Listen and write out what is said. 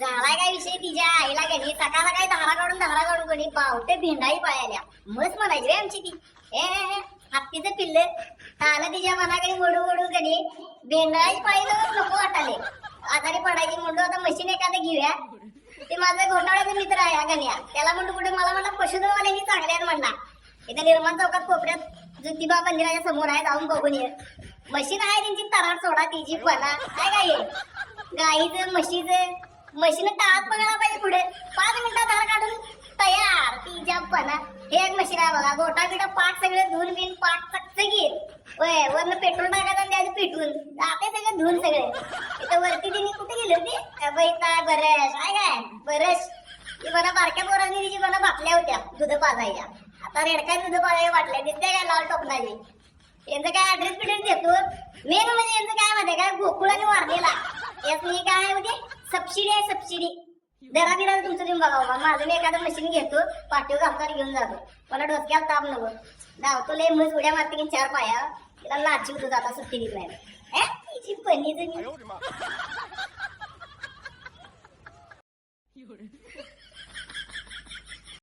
झाला काय विषय तिच्या आईला गणी सकाळ सकाळी धारा काढून धारा काढून कोणी पावटे भेंडाई पायाल्या मस्त म्हणायची रे आमची ती. ए हत्तीचं पिल्ल. आलं तिच्या मनाकडे मोडू मोडू कधी भेंडाई पाहिलं नको वाटाले आजारी पडायची म्हणतो आता मशीन एखादं घेऊया. ते माझा घोटाळ्याचा मित्र आहे हा गण्या. त्याला म्हणतो कुठे मला म्हणला पशुधनवाल्यांनी चांगले आहेत म्हणला. इथं निर्माण चौकात कोपऱ्यात ज्योतिबा मंदिराच्या समोर आहे जाऊन बघून ये. मशीन आहे त्यांची तरार सोडा तिची पणा. काय काय गाईचं म्हशीचं म्हशीनं टाळत बघायला पाहिजे पुढे. पाच मिनिटात धार काढून तयार. तिच्या पणा. हे एक मशीन आहे बघा. गोटा बिटा पाठ सगळे धुवून बिन पाठ चकचकीत वय वरनं पेट्रोल टाकायचं आणि त्यात पिटून. जाते सगळे धुवून सगळे. इथं वरती तिने कुठे गेली होती? बाई काय बरस काय काय? बरस ती मला बारक्या पोरांनी तिची मला बाटल्या होत्या. दूध पाजायच्या आता रेडकाय दुध पाजायच्या बाटल्या. दिसते काय लाल टोपणाची? यांचं काय ऍड्रेस बिड्रेस देतो? मेन म्हणजे यांचं काय माहिती काय गोकुळाने वारलेला यात मी काय होते सबसिडी आहे सबसिडी दरा बिरा तुमचं देऊन बघा हो, बाबा माझं मी एखादं मशीन घेतो पाठीवर घालतात घेऊन जातो. मला डोसक्यात ताप नको. धावतो लय मग उड्या मारते की चार पाया. तिला लाची होतो जाता सुट्टी दिली नाही पण